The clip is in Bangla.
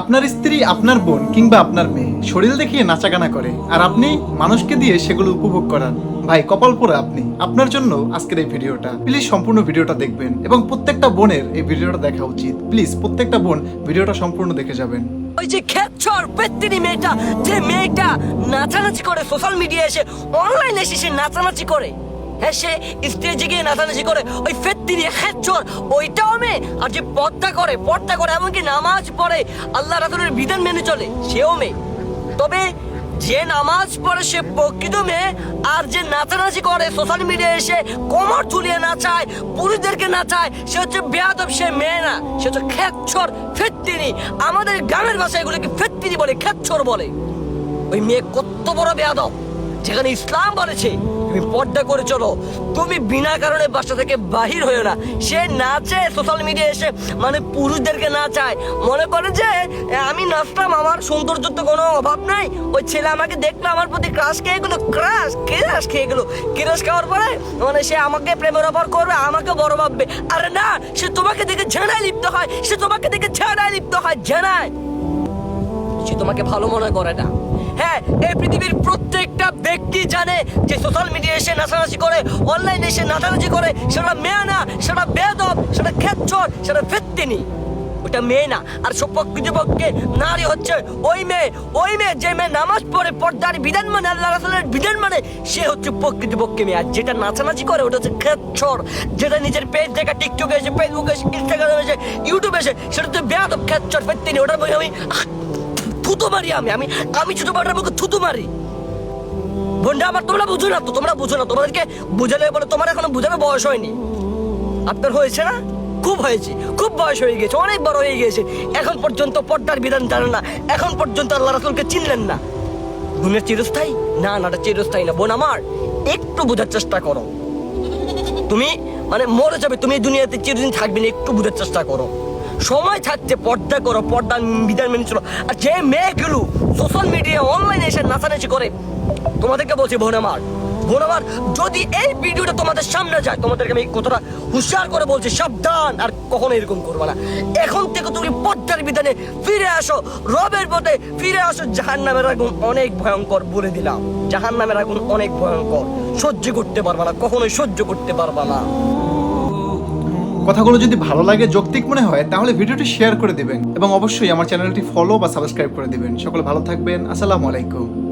আপনার স্ত্রী, আপনার বোন কিংবা আপনার মেয়ে শরীর দেখিয়ে নাচাগানা করে আর আপনি মানুষকে দিয়ে সেগুলো উপভোগ করান। ভাই, কপাল পরে আপনি। আপনার জন্য আজকের এই ভিডিওটা। প্লিজ সম্পূর্ণ ভিডিওটা দেখবেন এবং প্রত্যেকটা বোনের এই ভিডিওটা দেখা উচিত। প্লিজ প্রত্যেকটা বোন ভিডিওটা সম্পূর্ণ দেখে যাবেন। ওই যে খেচ্ছর পেত্তিনি মেয়েটা, যে মেয়েটা নাচানাচি করে সোশ্যাল মিডিয়া এসে অনলাইনে এসে সে নাচানাচি করে। সে স্টেজে গিয়ে নাচানাচি করে, ওই ফেত্তিনি খেচ্ছর ওইটাও মেয়ে। আর যে পর্দা করে পর্দা করে, এমনকি নামাজ পড়ে, আল্লাহ রাসুলের বিধান মেনে চলে, সেও মেয়ে। তবে যে নামাজ পড়ে, সে প্রকৃত মেয়ে, আর যে নাচানাচি করে সোশ্যাল মিডিয়া এসে কোমর ঝুলিয়ে নাচায়, পুরুষদেরকে নাচায়, সে হচ্ছে বেয়াদব, সে মেয়ে না, সে হচ্ছে খেচ্ছর ফেত্তিনি। আমাদের গ্রামের ভাষায় এগুলোকে ফেত্তিনি বলে খেচ্ছর বলে। ওই মেয়ে কত বড় বেয়াদব, যেখানে ইসলাম বলেছে তুমি পর্দা করে চলো। তুমি বিনা কারণে বাসা থেকে বাহির হয়েও না। সে নাচে সোশ্যাল মিডিয়া এসে মানে পুরুষদেরকে নাচায় মনে করে যে আমি নাচলাম আমার সৌন্দর্য তো কোনো অভাব নাই। ওই ছেলে আমাকে দেখল, আমার প্রতি ক্রাশ খেয়ে গেলো। ক্রাশ ক্রাশ খেয়ে গেলো। ক্রাশ খাওয়ার পরে মানে সে আমাকে প্রেমের অপর করবে, আমাকে বড় ভাববে। আরে না, সে তোমাকে দেখে ঝেড়ায় লিপ্ত হয়। সে তোমাকে দেখে ঝেড়ায় লিপ্ত হয় ঝেড়ায় সে তোমাকে ভালো মনে করে না। হ্যাঁ এই পৃথিবীর প্রত্যেকটা ব্যক্তি জানে যে সোশ্যাল মিডিয়া এসে নাচানাচি করে অনলাইনে এসে নাচানাচি করে, সেটা মেয়ে না সেটা বেদব সেটা খেচ্ছর, সেটা ফেত্তিনি। ওটা মেয়ে না, আর প্রকৃতপক্ষে নারী হচ্ছে ওই মেয়ে ওই মেয়ে যে মেয়ে নামাজ পড়ে, পর্দার বিধান মানে আল্লাহ রাসুলের বিধান মানে সে হচ্ছে প্রকৃতপক্ষে মেয়ে। আর যেটা নাচানাচি করে, ওটা হচ্ছে খেচ্ছর। যেটা নিজের পেজ দেখা টিকটকে এসে ফেসবুকে এসে ইনস্টাগ্রামে এসে ইউটিউবে এসে, সেটা হচ্ছে বেয়াদব, খেচ্ছর, ফেত্তিনি। ওটার মুখে আমি থুতু মারি আমি আমি আমি ছোট বাটার মুখে থুতু মারি। বোনটা আমার তোমরা বুঝো না তো, তোমরা বুঝো না, তোমাদেরকে বুঝালে বলে তোমার এখনও বুঝানো বয়স হয়নি। আপনার হয়েছে না? খুব হয়েছে, খুব বয়স হয়ে গেছে, অনেক বড় হয়ে গেছে। এখন পর্যন্ত পর্দার বিধান জানেন না, এখন পর্যন্ত আল্লাহ রাসুলকে চিনলেন না। দুনিয়া চিরস্থায়ী? না না চিরস্থায়ী না। বোন আমার, একটু বোঝার চেষ্টা করো। তুমি মানে মরে যাবে, তুমি দুনিয়াতে চিরদিন থাকবে না, একটু বোঝার চেষ্টা করো। সময় থাকতে পর্দা করো, পর্দা বিধান মেনে চলো। আর যে মেয়েগুলো সোশ্যাল মিডিয়া অনলাইনে এসে নাচানাচি করে, তোমাদেরকে বলছি বোন আমার বোন আমার, যদি এই ভিডিওটা তোমাদের সামনে যায়, তোমাদেরকে আমি কতটা হুঁশিয়ার করে বলছি, সাবধান, আর কখনো এরকম করবে না। এখন থেকে তুমি পর্দার বিধানে ফিরে আসো, রবের পথে ফিরে আসো। জাহান নামের আগুন অনেক ভয়ঙ্কর বলে দিলাম। জাহান নামের আগুন অনেক ভয়ঙ্কর। সহ্য করতে পারবা না, কখনোই সহ্য করতে পারবা না। কথাগুলো যদি ভালো লাগে, যৌক্তিক মনে হয়, তাহলে ভিডিওটি শেয়ার করে দিবেন। এবং অবশ্যই আমার চ্যানেলটি ফলো বা সাবস্ক্রাইব করে দিবেন। সকলে ভালো থাকবেন। আসসালামু আলাইকুম।